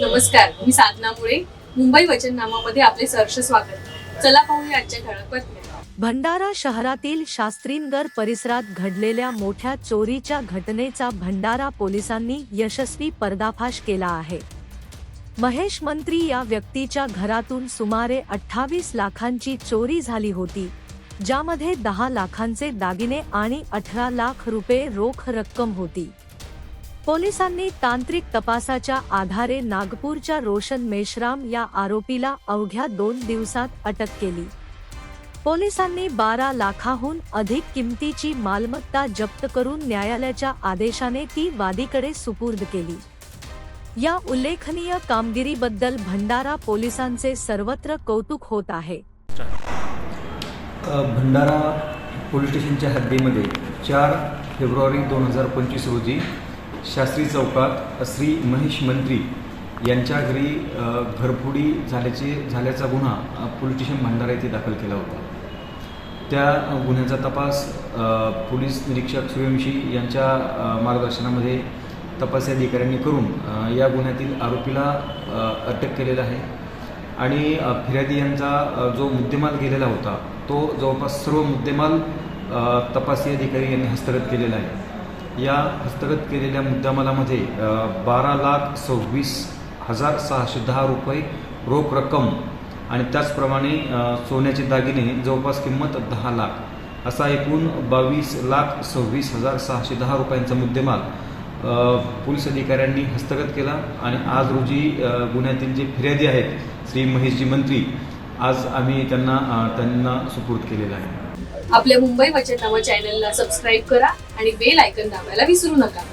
नमस्कार मी साधना मुळे. मुंबई वचननामामध्ये आपले सहर्ष स्वागत. चला पाहूया आजच्या ठळक बातम्या. भंडारा शहरातील शास्त्रीनगर परिसरात घडलेल्या मोठ्या चोरीच्या घटनेचा भंडारा पोलिसांनी यशस्वी पर्दाफाश केला आहे. महेश मंत्री या व्यक्तीच्या घरातून सुमारे अठ्ठावीस लाखांची चोरी झाली होती ज्यामध्ये दहा लाखांचे दागिने आणि अठरा लाख रुपये रोख रक्कम होती. पोलिसांनी तांत्रिक तपासाच्या आधारे नागपूरच्या रोशन मेश्राम या आरोपीला अवघ्या दोन दिवसात अटक केली. पोलिसांनी बारा लाखाहून अधिक किमतीची मालमत्ता जप्त करून न्यायालयाच्या आदेशाने ती वादीकडे सुपूर्द केली. या उल्लेखनीय कामगिरीबद्दल भंडारा पोलिसांचे सर्वत्र कौतुक होत आहे. भंडारा पोलीस स्टेशनच्या हद्दीमध्ये चार फेब्रुवारी दोन हजार पंचवीस रोजी शास्त्री चौकात श्री महेश मंत्री यांच्या घरी घरफोडी झाल्याचे झाल्याचा गुन्हा पोलीस स्टेशन भंडारा येथे दाखल केला होता. त्या गुन्ह्याचा तपास पोलीस निरीक्षक सूर्यवंशी यांच्या मार्गदर्शनामध्ये तपासी अधिकाऱ्यांनी करून या गुन्ह्यातील आरोपीला अटक केलेला आहे. आणि फिर्यादी यांचा जो मुद्देमाल गेलेला होता तो जवळपास सर्व मुद्देमाल तपासी अधिकारी यांनी हस्तगत केलेला आहे. या हस्तगत केलेल्या मुद्दामालामध्ये बारा लाख सव्वीस हजार सहाशे दहा रुपये रोख रक्कम आणि त्याचप्रमाणे सोन्याचे दागिने जवळपास किंमत दहा लाख असा एकूण बावीस लाख सव्वीस हजार सहाशे दहा रुपयांचा मुद्देमाल पोलीस अधिकाऱ्यांनी हस्तगत केला आणि आज रोजी गुन्ह्यातील जे फिर्यादी आहेत श्री महेशजी मंत्री आज आम्ही त्यांना त्यांना सुपूर्द केलेला आहे. आपल्या मुंबई वचननामा चॅनलला सबस्क्राईब करा आणि बेल आयकन दाबायला विसरू नका.